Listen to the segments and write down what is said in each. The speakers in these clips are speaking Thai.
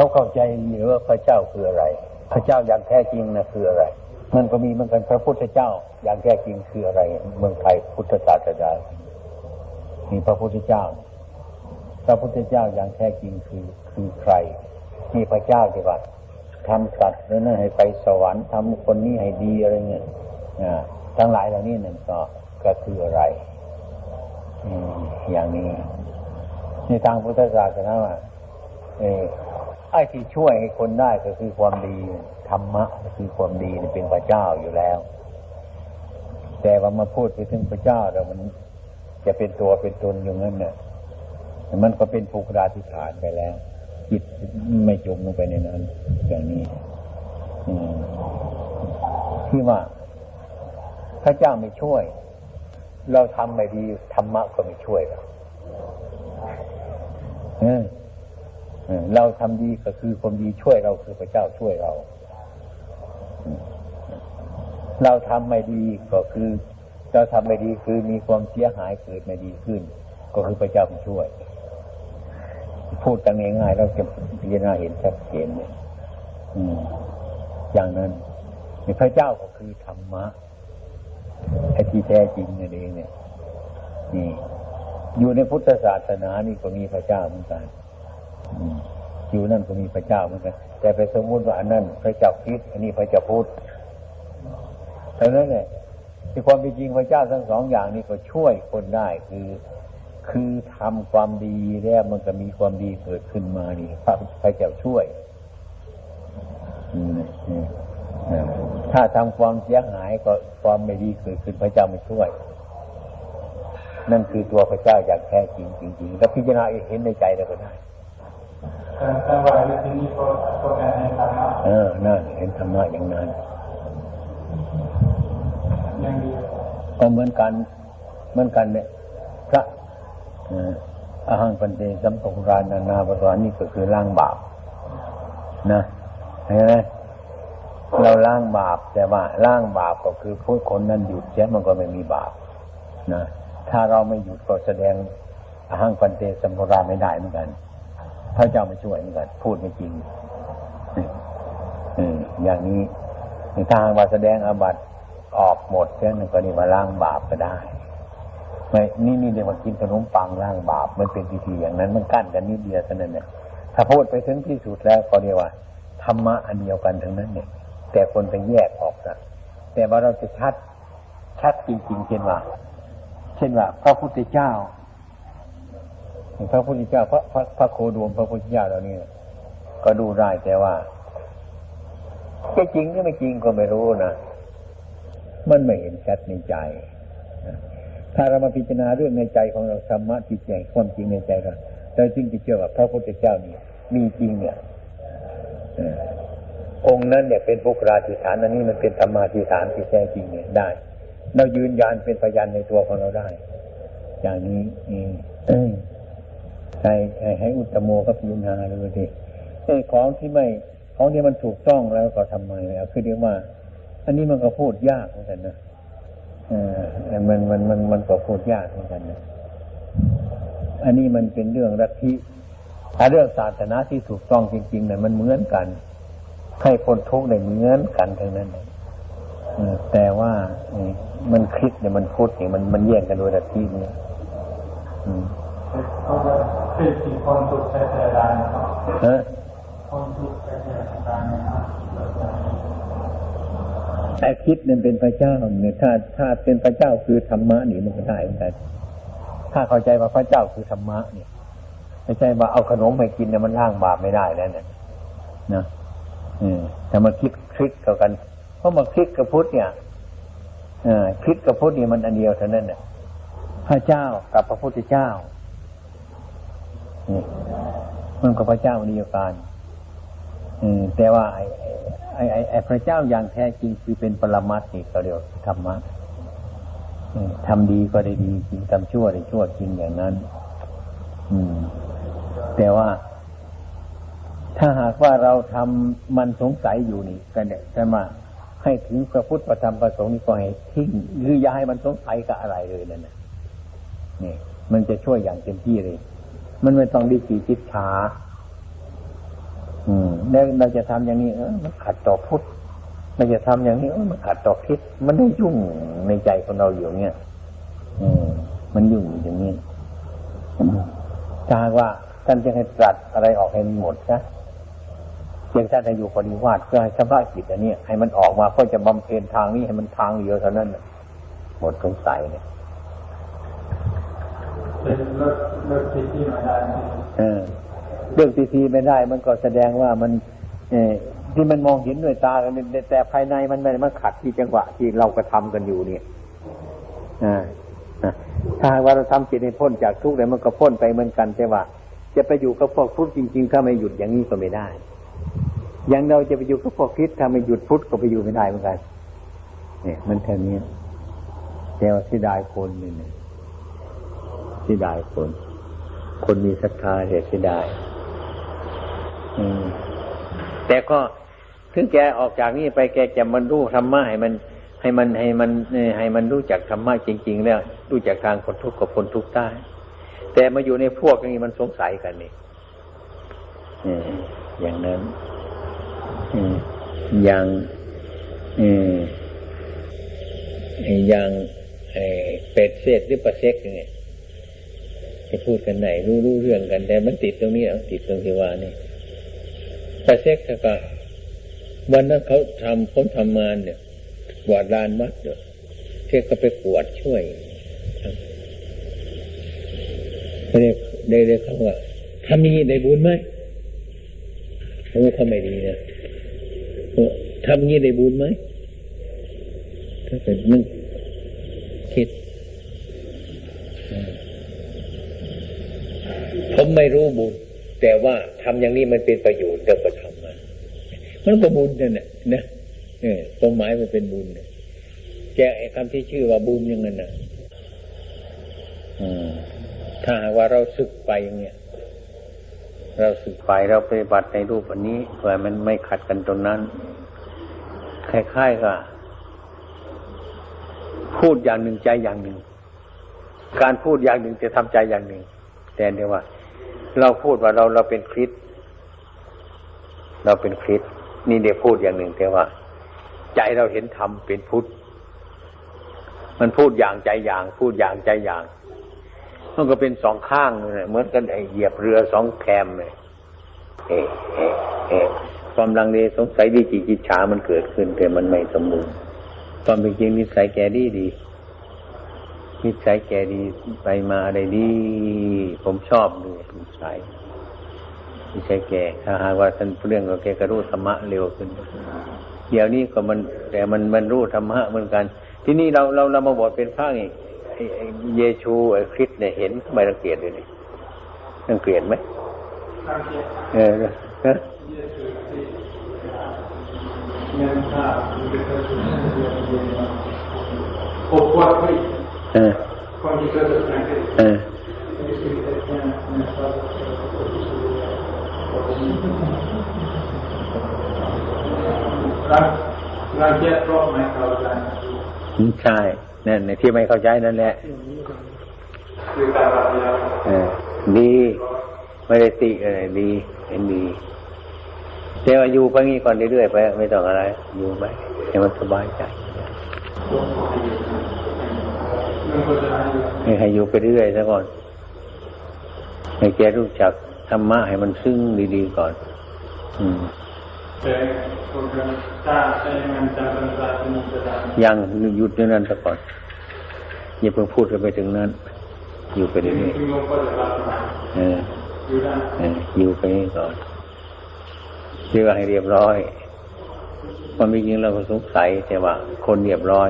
เขาเข้าใจอยู่ว่าพระเจ้าคืออะไร พระเจ้าอย่างแท้จริงนะคืออะไร มันก็มีเหมือนกันพระพุทธเจ้า อย่างแท้จริงคืออะไร เมืองไทยพุทธศาสนามีพระพุทธเจ้า พระพุทธเจ้าอย่างแท้จริงคือคือใครมีพระเจ้าที่ว่าทำสัตว์นั้นให้ไปสวรรค์ทำคนนี้ให้ดีอะไรเงี้ยทั้งหลายเหล่านี้นั่นก็ก็คืออะไรอย่างนี้ในทางพุทธศาสนาว่า ไอ้ที่ช่วยให้คนได้ก็คือความดีธรรมะก็คือความดีเป็นพระเจ้าอยู่แล้ว แต่ว่ามาพูดไปถึงพระเจ้าแล้วมันจะเป็นตัวเป็นตนอย่างนั้นเนี่ยมันก็เป็นภูกราธิฐานไปแล้ว จิตไม่จมลงไปในนั้น อย่างนี้ที่ว่าพระเจ้าไม่ช่วย เราทำไม่ดีธรรมะก็ไม่ช่วยเรา เราทำดีก็คือความดีช่วยเราคือพระเจ้าช่วยเรา เราทำไม่ดีก็คือ เราทำไม่ดีคือมีความเสียหายเกิดไม่ดีขึ้น ก็คือพระเจ้าช่วย พูดกันง่ายๆเราจะพิจารณาเห็นชัดเจนเนี่ยอย่างนั้นพระเจ้าก็คือธรรมะไอ้ที่แท้จริงนั่นเองเนี่ย นี่ อยู่ในพุทธศาสนานี่ก็มีพระเจ้าเหมือนกัน อยู่นั่นก็มีพระเจ้าเหมือนกัน แต่ไปสมมุติว่าอันนั้นพระเจ้าคิดอันนี้พระเจ้าพุทธเท่านั้นแหละที่ความเป็นจริงพระเจ้าทั้งสองอย่างนี้ก็ช่วยคนได้คือ คือทำความดีแล้วมันก็มีความดีเกิดขึ้นมานี่พระพระเจ้าช่วยถ้าทำความเสียหายก็ความไม่ดีเกิดขึ้นพระเจ้าไม่ช่วย นั่นคือตัวพระเจ้าอย่างแท้จริงจริงๆแล้วพิจารณาเห็นในใจเราก็ได้ แต่ว่าที่นี่ก็ก็แเห็นธรรมะเออนั่นเห็นธรรมะอย่างนั้นย่างเดียวก็เหมือนกันเหมือนกันเนี่ยพระอาหังปันเตสัมปรานานาปรานนี่ก็คือล้างบาปนะเห็นไหมเราล้างบาปแต่ว่าล้างบาปก็คือพูดคนนั้นหยุดเช่มันก็ไม่มีบาปนะถ้าเราไม่หยุดก็แสดงอาหังปันเตสัมปราไม่ได้เหมือนกัน ระเจ้ามาช่วยเหมือนกันพูดไม่จริงอย่างนี้ทางว่าแสดงอาบัตออกหมดเช่นก็นี่มาล้างบาปก็ได้ไม่นี่นี่เดี๋ยวมากินขนมปังล้างบาปมันเป็นพิธีอย่างนั้น มันกั้นกันนิดเดียวเท่านั้นเนี่ยถ้าพูดไปถึงที่สุดแล้วก็เรียกว่าธรรมะอันเดียวกันทั้งนั้นเนี่ย แต่คนไปแยกออกนะแต่ว่าเราจะชัดชัดจริงๆเช่นว่า เช่นว่าพระพุทธเจ้า พระพุทธเจ้าพระพระพระโคดวงพระพุทธเจ้าเหล่านี้ก็ดูได้แต่ว่าจะจริงหรือไม่จริงก็ไม่รู้นะมันไม่เห็นชัดในใจ ถ้าเรามาพิจารณาเรื่องในใจของเราธรรมะที่แจ้งความจริงในใจเราเราจึงจะเชื่อว่าพระพุทธเจ้านี่มีจริงเนี่ยองค์นั้นเนี่ยเป็นภุกราธิฐานอันนี้มันเป็นธรรมาธิฐานที่แท้จริงเนี่ยได้ เรายืนยันเป็นพยานในตัวของเราได้ อย่างนี้อืม ให้ให้อุตโมก็พิจารณาดูสิไอ้ของที่ไม่ของที่มันถูกต้องแล้วก็ทำไมเอาคือเรียกว่า อันนี้มันก็พูดยากเหมือนกันนะเออมันมันมันมันก็พูดยากเหมือนกันนะอันนี้มันเป็นเรื่องรัฐิถ้าเรื่องศาสนาที่ถูกต้องจริงๆเนี่ยมันเหมือนกัน ให้คนทุกข์เนี่ยเหมือนกันทั้งนั้นแต่ว่ามันคิดเนี่ยมันพูดเนี่ยมันมันแยกกันโดยรัฐิเนี่ยคือสิ่งคนทุกข์ใช้เทดานนะครับคนทุกข์ใช้เทดานนะครับไอ้คิดนั่นเป็นพระเจ้าเนี่ยถ้าถ้าเป็นพระเจ้าคือธรรมะนี่มันก็ได้เหมือนกันถ้าเข้าใจว่าพระเจ้าคือธรรมะเนี่ยไม่ใช่ว่าเอาขนมไปกินเนี่ยมันล่างบาปไม่ได้แล้วเนี่ยนะอืมแต่มาคิดคลิกเท่ากัน เพราะมาคลิกกับพุทธเนี่ยออคลิกกับพุทธนี่มันอันเดียวเท่านั้นเนี่ยพระเจ้ากับพระพุทธเจ้า นี่มันก็พระเจ้าเดียวกันแต่ว่าไอ้ไอ้ไอ้พระเจ้าอย่างแท้จริงคือเป็นปรมัตถ์นี่เขาเรียกธรรมะทำดีก็ได้ดีจริงทำชั่วได้ชั่วจริงอย่างนั้น อืม แต่ว่า ถ้าหากว่าเราทำมันสงสัยอยู่นี่กันเนี่ยใช่ไหมให้ถึงพระพุทธประธรรมประสงค์นี่ก็ให้ทิ้งหรืออย่าให้มันสงสัยกับอะไรเลยนั่นน่ะนี่มันจะช่วยอย่างเต็มที่เลย มันไม่ต้องดีขีคิดชาอืมแล้วเราจะทำอย่างนี้เออมันขัดต่อพุทธเราจะทำอย่างนี้เออมันขัดต่อคิด มันได้ยุ่งในใจของเราอยู่เงี้ยอืมมันยุ่งอย่างนี้ถ้าว่าท่านจะให้ตรัสอะไรออกให้หมดนะเพียงท่านให้อยู่ปฏิวาสเพื่อให้ชำระจิตอันนี้ให้มันออกมาเพื่อจะบำเพ็ญทางนี้ให้มันทางเดียวเท่านั้นหมดสงสัยเนี่ย เป็นรถรถที่ที่มาได้เออเรื่องทีทีไม่ได้ มันก็แสดงว่ามันเอที่มันมองเห็นด้วยตากันแต่ภายในมันไม่มันขัดที่จังหวะที่เรากระทำกันอยู่เนี่ยอ่าถ้าหากว่าเราทำจิตให้พ้นจากทุกข์เนี่ยมันก็พ้นไปเหมือนกันแต่ว่า จะไปอยู่กับพวกพุทธจริง ๆ ถ้าไม่หยุดอย่างนี้ก็ไม่ได้ อย่างเราจะไปอยู่กับพวกคิดถ้าไม่หยุดพุทธก็ไปอยู่ไม่ได้เหมือนกัน เนี่ย มันแค่นี้แต่ว่าที่ได้คนนี่ เนี่ยที่ได้คน คนมีศรัทธาเสียดายแต่ก็ถึงแกออกจากนี้ไปแกจะมันรู้ธรรมะให้มัน ให้มันให้มันให้มันรู้จักธรรมะจริง ๆ แล้ว รู้จักทางคนทุกข์กับคนทุกข์ได้ แต่มาอยู่ในพวกนี้มันสงสัยกันนี่อย่างนั้นอย่างอย่างเอ่อเป็ดเศษหรือปลาเซ็กเนี่ย จะพูดกันไหนรู้รู้เรื่องกัน แต่มันติดตรงนี้อาติดตรงที่ว่านี่ปลาเซกก็วันนั้นเขาทำผมทำงานเนี่ยกวาดลานวัดเด้อเชกก็ไปกวาดช่วยเขาเรียกได้เลยเขาว่าทำอย่างนี้ได้บุญไหมเขาว่าเขาไม่ดีนะทำงี้ได้บุญไหมถ้าเป็นนึกคิด ผม ไม่รู้บุญ แต่ว่าทำอย่างนี้มันเป็นประโยชน์เดี๋ยวก็ทำมันมันก็บุญนั่นแหละนะเออความหมายมันเป็นบุญแกไอ้คำที่ชื่อว่าบุญอย่างนั้นนะถ้าหากว่าเราศึกไปอย่างเงี้ยเราศึกไปเราปฏิบัติในรูปอันนี้เพื่อมันไม่ขัดกันตรงนั้นคล้ายๆกับพูดอย่างหนึ่งใจอย่างหนึ่ง การพูดอย่างหนึ่งจะทำใจอย่างหนึ่ง แต่เดียวว่า เราพูดว่าเราเราเป็นคริสต์เราเป็นคริสต์นี่เดี๋ยวพูดอย่างหนึ่งแต่ว่า ใจเราเห็นธรรมเป็นพุทธมันพูดอย่างใจอย่าง พูดอย่างใจอย่างมันก็เป็นสองข้างเลยเหมือนกันไอเหยียบเรือสองแคมเลยเอะเอะเอะความลังเลสงสัยวิจิกิจฉามันเกิดขึ้นแต่มันไม่สมบูรณ์ความเป็นจริงนิสัยแกดีดี นิสัยแกดีไปมาอะไรดี ผมชอบดูนิสัยนิสัยแกถ้าหากว่าท่านเรื่องของแกก็รู้ธรรมะเร็วขึ้น เดี๋ยวนี้ก็มัน แต่มันมันรู้ธรรมะเหมือนกัน ที่นี่เราเราเรามาบวชเป็นพระไงเยชูไอ้คริสเนี่ยเห็นทำไมรังเกียจเลยนี่รังเกียจไหมเออเออเยซูที่เงินค่ามันเป็นกระสุนเดือนเดือนมาโอ้ปวดไม่ เออคนที่เกิดจากการเกิดเออที่สิ่งที่เนี่ยมันก็รักรักเจ็ดรอบไหมเขาใจใช่นั่นในที่ไม่เข้าใจนั่นแหละคือการรับยาเออดีไม่ได้ติอะไรดีเห็นดีแต่ว่าอยู่ไปงี้ก่อนเรื่อยๆไป ไม่ต้องอะไร อยู่ไปให้มันสบายใจมันก็จะ ให้ให้อยู่ไปเรื่อยซะก่อน ให้แกรู้จักธรรมะให้มันซึ้งดีๆก่อน อืมยังหยุดอยู่นั้นซะก่อน อย่าเพิ่งพูดกันไปถึงนั้น อยู่ไปเรื่อยเอออยู่ได้เอออยู่ไปนี่ก่อนเชื่อให้เรียบร้อยความจริงเราก็สงสัยแต่ว่า คนเรียบร้อย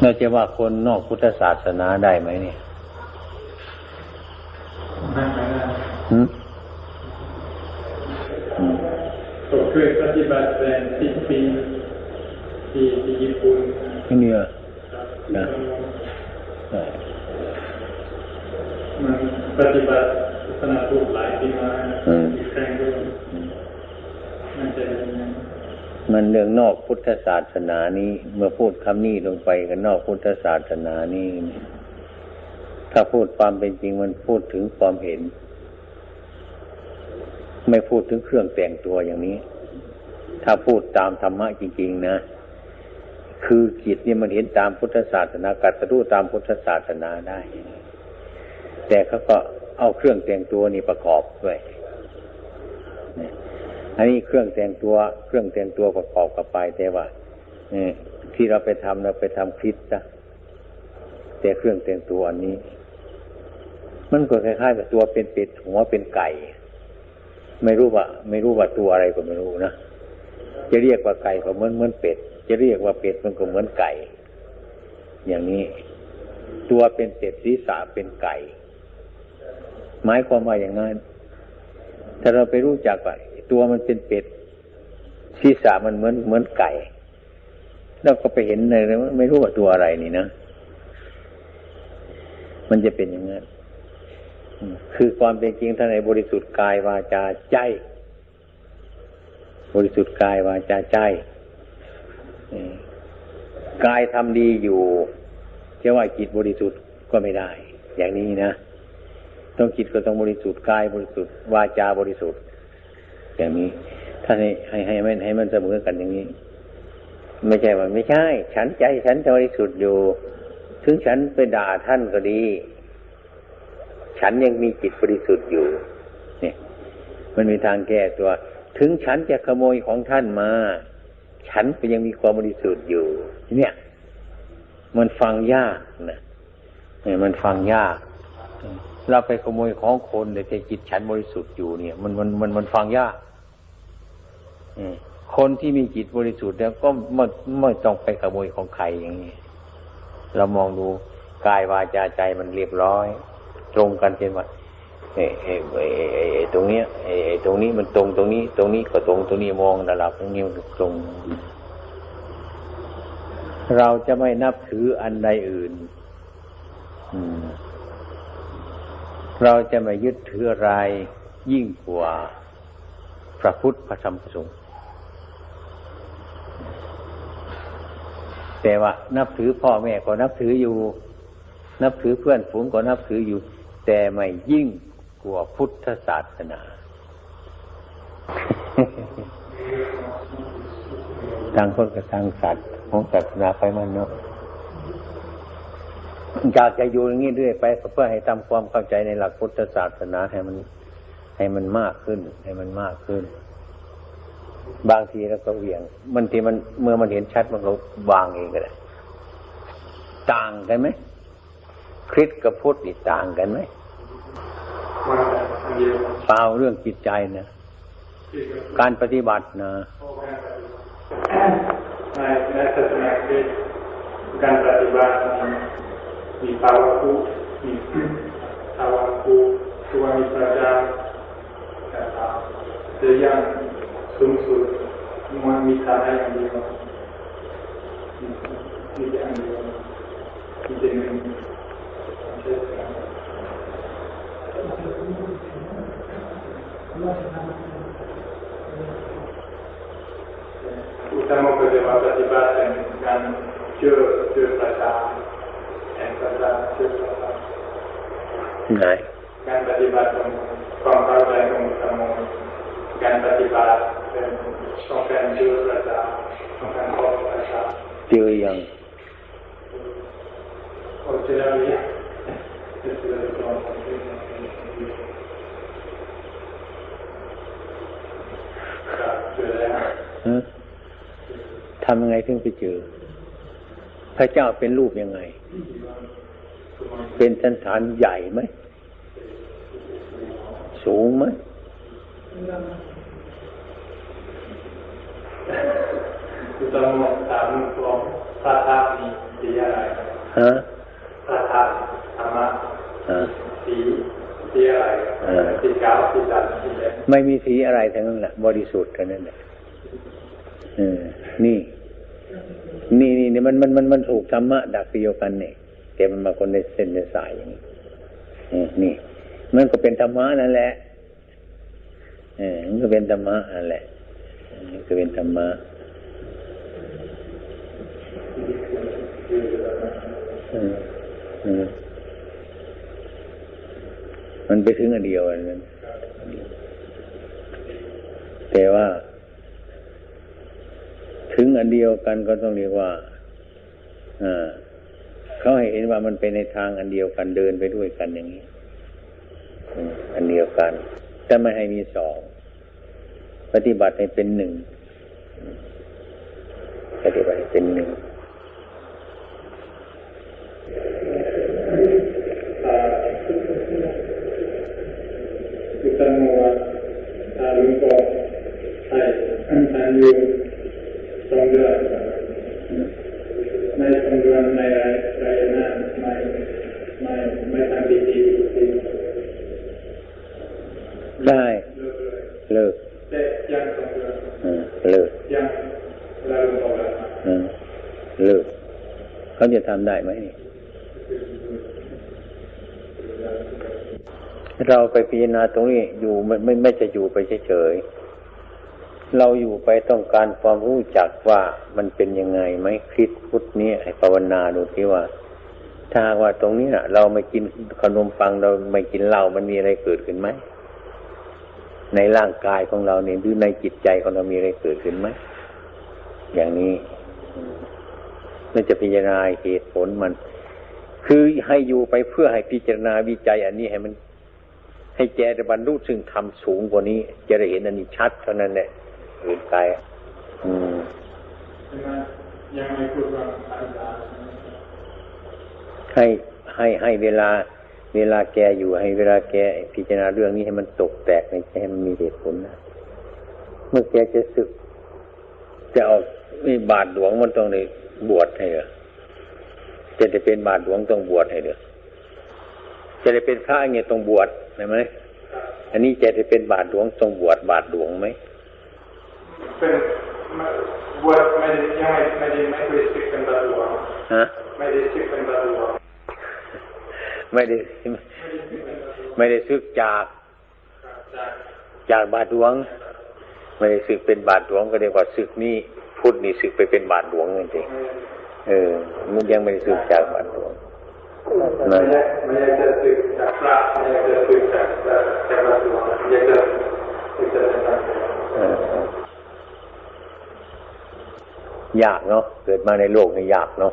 เราจะว่าคนนอกพุทธศาสนาได้ไหมเนี่ยไม่ไม่ได้หืมอืมผมเคยปฏิบัติเป็นสิบปีที่ที่ญี่ปุ่นที่เนี่ยนะเออมันปฏิบัติศาสนาพุทธหลายปีมาอีกครั้งด้วยมันจะยังไง มันเรื่องนอกพุทธศาสนานี้ เมื่อพูดคำนี้ลงไปกันนอกพุทธศาสนานี้ถ้าพูดความเป็นจริงมันพูดถึงความเห็น ไม่พูดถึงเครื่องแต่งตัวอย่างนี้ ถ้าพูดตามธรรมะจริง ๆ นะ คือจิตนี่มันเห็นตามพุทธศาสนากัตรู้ตามพุทธศาสนาได้ แต่เขาก็เอาเครื่องแต่งตัวนี่ประกอบด้วยเนี่ย อันนี้เครื่องแต่งตัว เครื่องแต่งตัวประกอบกับไปแต่ว่าเนี่ยที่เราไปทำเราไปทำคริสต์นะแต่เครื่องแต่งตัวอันนี้ มันก็คล้ายๆกับตัวเป็นเป็ดหัวเป็นไก่ ไม่รู้ว่า ไม่รู้ว่าตัวอะไรก็ไม่รู้นะจะเรียกว่าไก่ก็เหมือนเหมือนเป็ด จะเรียกว่าเป็ดมันก็เหมือนไก่ อย่างนี้ ตัวเป็นเป็ดศีรษะเป็นไก่ หมายความว่าอย่างนั้นถ้าเราไปรู้จักว่า ตัวมันเป็นเป็ดศีรษะมันเหมือนเหมือนไก่เราก็ไปเห็นเลยว่าไม่รู้ว่าตัวอะไรนี่นะ มันจะเป็นอย่างนั้นคือความเป็นจริงท่านในบริสุทธิ์กายวาจาใจ บริสุทธิ์กายวาจาใจกายทำดีอยู่จะว่าจิตบริสุทธิ์ก็ไม่ได้ อย่างนี้นะ ต้องจิตก็ต้องบริสุทธิ์กายบริสุทธิ์วาจาบริสุทธิ์ อย่างนี้ถ้าให้ให้ให้มันให้มันเสมอกันอย่างนี้ ไม่ใช่ว่าไม่ใช่ ฉันใจฉันบริสุทธิ์อยู่ ถึงฉันไปด่าท่านก็ดี ฉันยังมีจิตบริสุทธิ์อยู่ เนี่ย มันมีทางแก้ตัว ถึงฉันจะขโมยของท่านมา ฉันก็ยังมีความบริสุทธิ์อยู่ เนี่ย มันฟังยากนะเนี่ยมันฟังยากเราไปขโมยของคนแต่ใจจิตฉันบริสุทธิ์อยู่เนี่ย มันมันมันมันฟังยาก คนที่มีจิตบริสุทธิ์แล้วก็ไม่ไม่ต้องไปขโมยของใครอย่างนี้ เรามองดูกายวาจาใจมันเรียบร้อย ตรงกันเป็นว่าเอเอเอเอเอตรงเนี้ยเอเอตรงนี้มันตรงตรงนี้ ตรงนี้ก็ตรงตรงนี้มองระดับตรงนี้มันตรง เราจะไม่นับถืออันใดอื่น อืม เราจะไม่ยึดถืออะไรยิ่งกว่าพระพุทธพระธรรมพระสงฆ์ แต่ว่า นับถือพ่อแม่ก็นับถืออยู่ นับถือเพื่อนฝูงก็นับถืออยู่ แต่ไม่ยิ่งกว่าพุทธศาสนาต่างคนกับต่างสัตว์ของศาสนาไปมันเนาะอยากจะอยู่อย่างนี้เรื่อยไปเพื่อให้ทำความเข้าใจในหลักพุทธศาสนาให้มัน ให้มันมากขึ้น ให้มันมากขึ้น บางทีเราก็เหวี่ยงบางทีมันเมื่อมันเห็นชัดมันก็วางเองก็ได้ต่างกันไหมคริสกับพุทธนี่ต่างกันไหมมาจากอันเปล่าเรื่องจิตใจนะการปฏิบัตินะในศาสนาคริสต์การปฏิบัติมีภาวะคูมีภาวะคูตัวมีพระจานะครับแต่อยัง สูงสุดมันมีฐานะอย่างเดียวมีมีแต่อันเดียวมีแต่หนึ่งใช่ไหมอุตมะปฏิบัติปฏิบัติเป็นการเชื่อเชื่อประชาแห่งประชาเชื่อประชาไหนการปฏิบัติของความเข้าใจของอุตมะการปฏิบัติเป็นต้องการ เชื่อประชาต้องการขอประชาเจอยังโอเจริญเนี่ยเจริญตรงครับเจอแล้วฮะทำยังไงถึงไปเจอ พระเจ้าเป็นรูปยังไง เป็นสันฐานใหญ่ไหม สูงไหม อุตมะถามของพระธาตุมีสีอะไรฮะพระธาตุธรรมะฮะสีสีอะไรเออสีขาวสีดำสีแดงไม่มีสีอะไรทั้งนั้นแหละบริสุทธิ์เท่านั้นแหละเออนี่ นี่นี่นี่มันมันมันมันถูกธรรมะดักเดียวกันเนี่ยแต่มันมาคนในเส้นในสายอย่างนี้เออนี่ มันก็เป็นธรรมะนั่นแหละเออมันก็เป็นธรรมะนั่นแหละ เออมันก็เป็นธรรมะมันไปถึงอันเดียวอันนั้นแต่ว่า ถึงอันเดียวกันก็ต้องเรียกว่าเขาให้เห็นว่ามันเป็นในทางอันเดียวกันเดินไปด้วยกันอย่างนี้ อันเดียวกัน แต่ไม่ให้มีสอง ปฏิบัติให้เป็นหนึ่ง ปฏิบัติให้เป็นหนึ่งคือตั้งว่าอาลุงก็ให้ทานอยู่ตรงเดือนสองเดือนในรายรายหน้าไม่ไม่ไม่ทำดีดีดี ได้ เลิกเลย เลิก แต่ยังสองเดือน อืมเลิก ยังเราลงบอกแล้ว อืมเลิกเขาจะทำได้ไหมเราไปพิจารณาตรงนี้อยู่ไม่ไม่ไม่จะอยู่ไปเฉยๆ เราอยู่ไปต้องการความรู้จักว่ามันเป็นยังไงไหมคริสพุทธนี้ให้ภาวนาดูที่ว่า ถ้าว่าตรงนี้นะเราไม่กินขนมปังเราไม่กินเหล้ามันมีอะไรเกิดขึ้นไหมในร่างกายของเราเนี่ยหรือในจิตใจของเรามีอะไรเกิดขึ้นไหมอย่างนี้ มเราจะพิจารณาเหตุผลมัน คือให้อยู่ไปเพื่อให้พิจารณาวิจัย อันนี้ให้มัน ให้แกได้บรรลุซึ่งทำสูงกว่านี้ จะได้เห็นอันนี้ชัดเท่านั้นแหละอื่นไกลอืมใช่ไหมยังไม่พูดว่าอาจารย์ให้ให้ให้เวลา เวลาแกอยู่ให้เวลาแกพิจารณาเรื่องนี้ให้มันตกแตกในใจให้มันมีเหตุผลนะเมื่อแกจะศึกจะออกนี่บาทหลวงมันต้องได้ บวชให้เหรอจะได้เป็นบาทหลวงต้องบวชให้เหรอจะได้เป็นพระเนี่ยต้องบวชใช่ไหมอันนี้จะได้เป็นบาทหลวงต้องบวชบาทหลวงไหมเป็นบวชไม่ได้ยังไม่ไม่ได้ไม่ได้ศึกเป็นบาหลวงฮะไม่ได้ศึกเป็นบาหลวงไม่ได้ไม่ได้ซึกจากจากจากบาทหลวง ไม่ได้ซึกเป็นบาทหลวงก็เรียกว่าซึกนี่ พุทธนี่ซึกไปเป็นบาทหลวงจริงๆเออ มันยังไม่ได้ซึกจากบาทหลวงไม่นั่นแหได้ละไม่ได้จะศึกจากพระไม่ได้จะศึกจากจากบาหลวงอยากจะอยากจะเป็นบาหลวงเออยากเนาะเกิดมาในโลกนี่ยากเนาะ